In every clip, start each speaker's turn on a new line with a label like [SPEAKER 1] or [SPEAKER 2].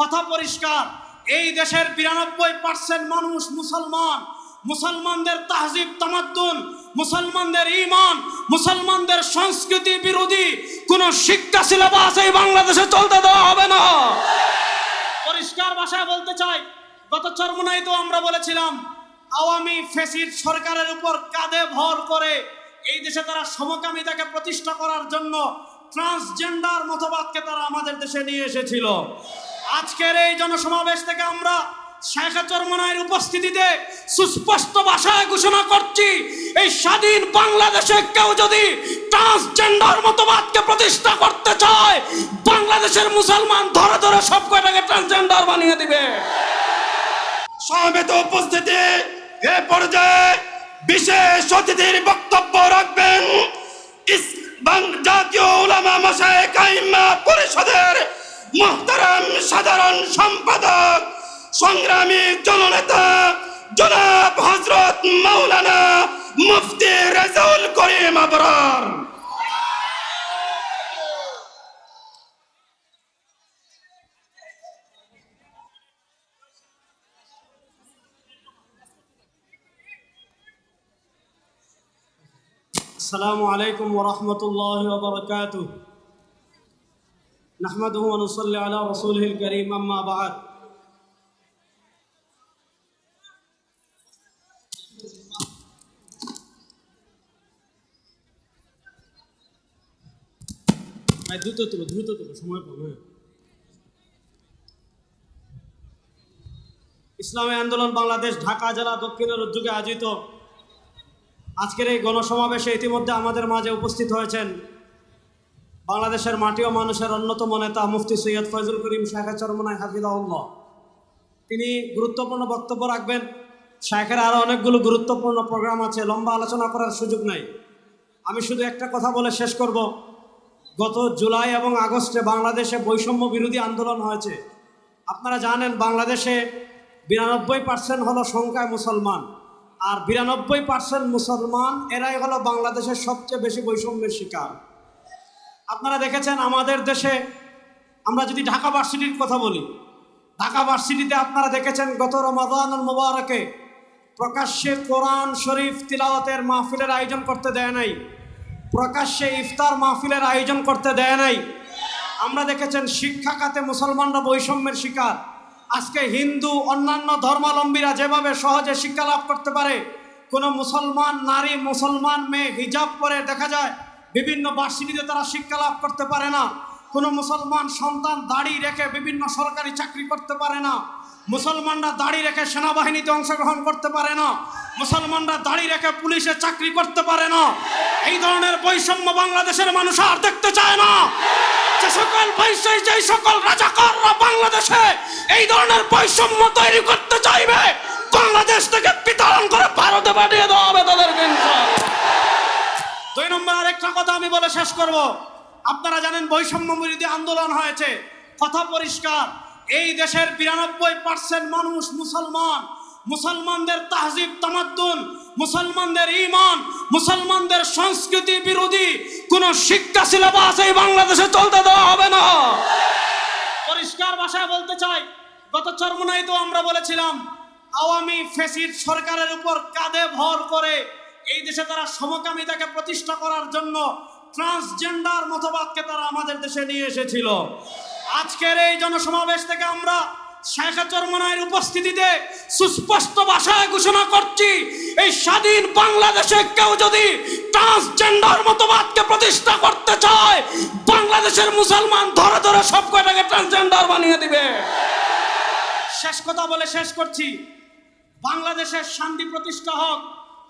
[SPEAKER 1] কথা পরিষ্কার। এই দেশের বিরানব্বই পার্সেন্ট মানুষ মুসলমান। মুসলমানদের তাহজিব, তামাদ্দুন, মুসলমানদের ইমান মুসলমানদের সংস্কৃতি বিরোধী কোন শিক্ষা সিলেবাস এই বাংলাদেশে চলতে দেওয়া হবে না। পরিষ্কার ভাষায় বলতে চাই, গত চরমনাই তো আমরা বলেছিলাম, আওয়ামী ফেসির সরকারের উপর কাঁধে ভর করে এই দেশে তারা সমকামিতাকে প্রতিষ্ঠা করার জন্য ট্রান্সজেন্ডার মতবাদকে তারা আমাদের দেশে নিয়ে এসেছিল। আজকের এই জনসমাবেশ থেকে আমরা শেখা চরমনায়ের উপস্থিতিতে সুস্পষ্ট ভাষায় ঘোষণা করছি, এই স্বাধীন বাংলাদেশে কেউ যদি ট্রান্সজেন্ডার মতবাদকে প্রতিষ্ঠা করতে চায়, বাংলাদেশের মুসলমান ধরে ধরে সব কয়টাকে ট্রান্সজেন্ডার বানিয়ে দিবে।
[SPEAKER 2] সমবেত উপস্থিতি, এ পর্যায়ে বিশেষ অতিথির বক্তব্য রাখবেন। জাতীয় উলামা মশাই কাইমা পরিষদের মোহতারাম সাধারণ সম্পাদক, সংগ্রামী জননেতা জনাব হজরত মাওলানা মুফতি রেজাউল করিম আবরার।
[SPEAKER 1] আসসালামু আলাইকুম ওরহমতুল্লাহ نحمده ونصلي على رسوله الكريم أما بعد ভাই দ্রুত তুলো দ্রুত তুলো সময় পাবো হ্যাঁ ইসলামী আন্দোলন বাংলাদেশ ঢাকা জেলা দক্ষিণের উদ্যোগে আয়োজিত আজকের এই গণসমাবেশে ইতিমধ্যে আমাদের মাঝে উপস্থিত হয়েছেন বাংলাদেশের মাটি ও মানুষের অন্যতম নেতা মুফতি সৈয়দ ফয়জুল করিম শাখা চরমনাই হাফিদাউল্লাহ তিনি গুরুত্বপূর্ণ বক্তব্য রাখবেন। শাখের আরও অনেকগুলো গুরুত্বপূর্ণ প্রোগ্রাম আছে, লম্বা আলোচনা করার সুযোগ নাই। আমি শুধু একটা কথা বলে শেষ করব। গত জুলাই এবং আগস্টে বাংলাদেশে বৈষম্য বিরোধী আন্দোলন হয়েছে। আপনারা জানেন বাংলাদেশে বিরানব্বই পার্সেন্ট হলো সংখ্যায় মুসলমান। আর বিরানব্বই পার্সেন্ট মুসলমান, এরাই হলো বাংলাদেশের সবচেয়ে বেশি বৈষম্যের শিকার। আপনারা দেখেছেন আমাদের দেশে, আমরা যদি ঢাকা ভার্সিটির কথা বলি, ঢাকা ভার্সিটিতে আপনারা দেখেছেন গত রমাদানুল মুবারকে প্রকাশ্যে কোরআন শরীফ তিলাওয়াতের মাহফিলের আয়োজন করতে দেয় নাই, প্রকাশ্যে ইফতার মাহফিলের আয়োজন করতে দেয় নাই। আমরা দেখেছেন শিক্ষা খাতে মুসলমানরা বৈষম্যের শিকার। আজকে হিন্দু, অন্যান্য ধর্মাবলম্বীরা যেভাবে সহজে শিক্ষা লাভ করতে পারে, কোনো মুসলমান নারী, মুসলমান মেয়ে হিজাব পরে দেখা যায় বিভিন্ন ভার্সিটিতে তারা শিক্ষা লাভ করতে পারে না। কোনো মুসলমান সন্তান দাড়ি রেখে বিভিন্ন সরকারি চাকরি করতে পারে না। মুসলমানরা দাড়ি রেখে সেনাবাহিনীতে অংশগ্রহণ করতে পারে না। মুসলমানরা দাড়ি রেখে পুলিশে চাকরি করতে পারে না। এই ধরনের বৈষম্য বাংলাদেশের মানুষ আর দেখতে চায় না। যে সকল বৈষয়িক যে সকল রাজাকাররা বাংলাদেশে এই ধরনের বৈষম্য তৈরি করতে চাইবে আমি বলে শেষ করব। আপনারা জানেন বৈষম্য বিরোধী আন্দোলন হয়েছে। কথা পরিষ্কার। এই দেশের বিরানব্বই পার্সেন্ট মানুষ মুসলমান। মুসলমানদের তাহজিব, তামাদ্দুন, মুসলমানদের ইমান মুসলমানদের সংস্কৃতি বিরোধী কোন শিক্ষা সিলেবাস এই বাংলাদেশে চলতে দেওয়া হবে না। পরিষ্কার ভাষায় বলতে চাই, গত চরমনাই তো আমরা বলেছিলাম, আওয়ামী ফেসির সরকারের উপর কাঁধে ভর করে এই দেশে তারা সমকামিতাকে প্রতিষ্ঠা করার জন্য ট্রান্সজেন্ডার মতবাদকে তারা আমাদের দেশে নিয়ে এসেছিল। আজকের এই জনসমাবেশ থেকে আমরা শেখা চরমনায়ের উপস্থিতিতে সুস্পষ্ট ভাষায় ঘোষণা করছি, এই স্বাধীন বাংলাদেশে কেউ যদি ট্রান্সজেন্ডার মতবাদকে প্রতিষ্ঠা করতে চায়, বাংলাদেশের মুসলমান ধরে ধরে সব কয়টাকে ট্রান্সজেন্ডার বানিয়ে দিবে। শেষ কথা বলে শেষ করছি। বাংলাদেশের শান্তি প্রতিষ্ঠা হোক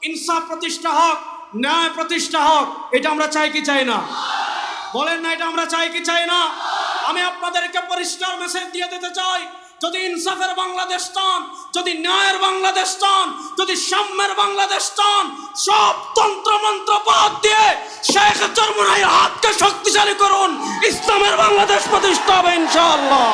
[SPEAKER 1] ইনসাফ প্রতিষ্ঠা হোক, ন্যায় প্রতিষ্ঠা হোক, এটা আমরা চাই কি চাই না? বলেন না, এটা আমরা চাই কি চাই না? আমি আপনাদেরকে পরিষ্কার মেসেজ দিয়ে দিতে চাই, যদি ইনসাফের বাংলাদেশ চান, যদি ন্যায়ের বাংলাদেশ চান, যদি সাম্যের বাংলাদেশ চান, সব তন্ত্র মন্ত্র বাদ দিয়ে শেখ চরমনাইয়ের হাতকে শক্তিশালী করুন, ইসলামের বাংলাদেশ প্রতিষ্ঠা হবে ইনশাআল্লাহ।